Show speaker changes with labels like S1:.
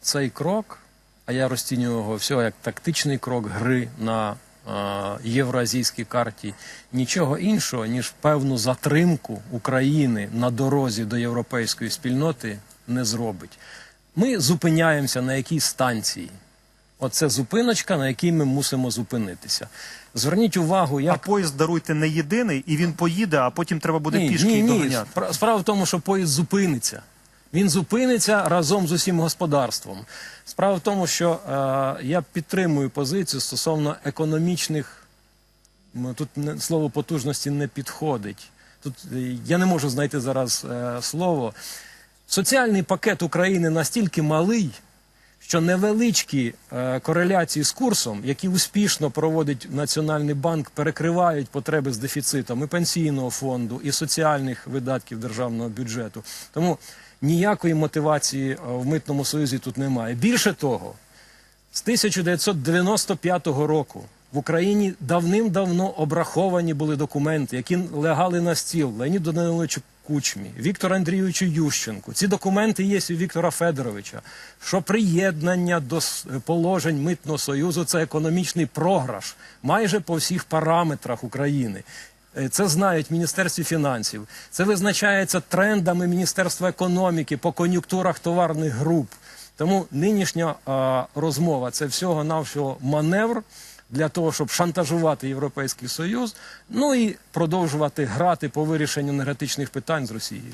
S1: цей крок, а я розцінюю його всього як тактичний крок гри на е, євроазійській карті, нічого іншого, ніж певну затримку України на дорозі до європейської спільноти не зробить. Ми зупиняємося на якійсь станції. Оце зупиночка, на якій ми мусимо зупинитися. Зверніть увагу,
S2: А поїзд даруйте не єдиний, і він поїде, а потім треба буде пішки
S1: ні, ні.
S2: доганяти.
S1: Спра- Справа в тому, що поїзд зупиниться. Він зупиниться разом з усім господарством. Справа в тому, що е, я підтримую позицію стосовно економічних. м, Тут слово потужності не підходить. Тут е, я не можу знайти зараз е, слово. Соціальний пакет України настільки малий, що невеличкі е, кореляції з курсом, які успішно проводить Національний банк, перекривають потреби з дефіцитом і пенсійного фонду, і соціальних видатків державного бюджету. Тому ніякої мотивації е, в митному союзі тут немає. Більше того, з 1995 року в Україні давним-давно обраховані були документи, які лягали на стіл Леоніду Даниловичу Кучмі, Віктору Андрійовичу Ющенку. Ці документи є у Віктора Федоровича. Що приєднання до положень митного союзу це економічний програш майже по всіх параметрах України. Е, Це знають Міністерстві фінансів. Це визначається трендами Міністерства економіки по кон'юнктурах товарних груп. Тому нинішня розмова це всього навсього маневр для того, щоб шантажувати Європейський Союз, ну і продовжувати грати по вирішенню енергетичних питань з Росією.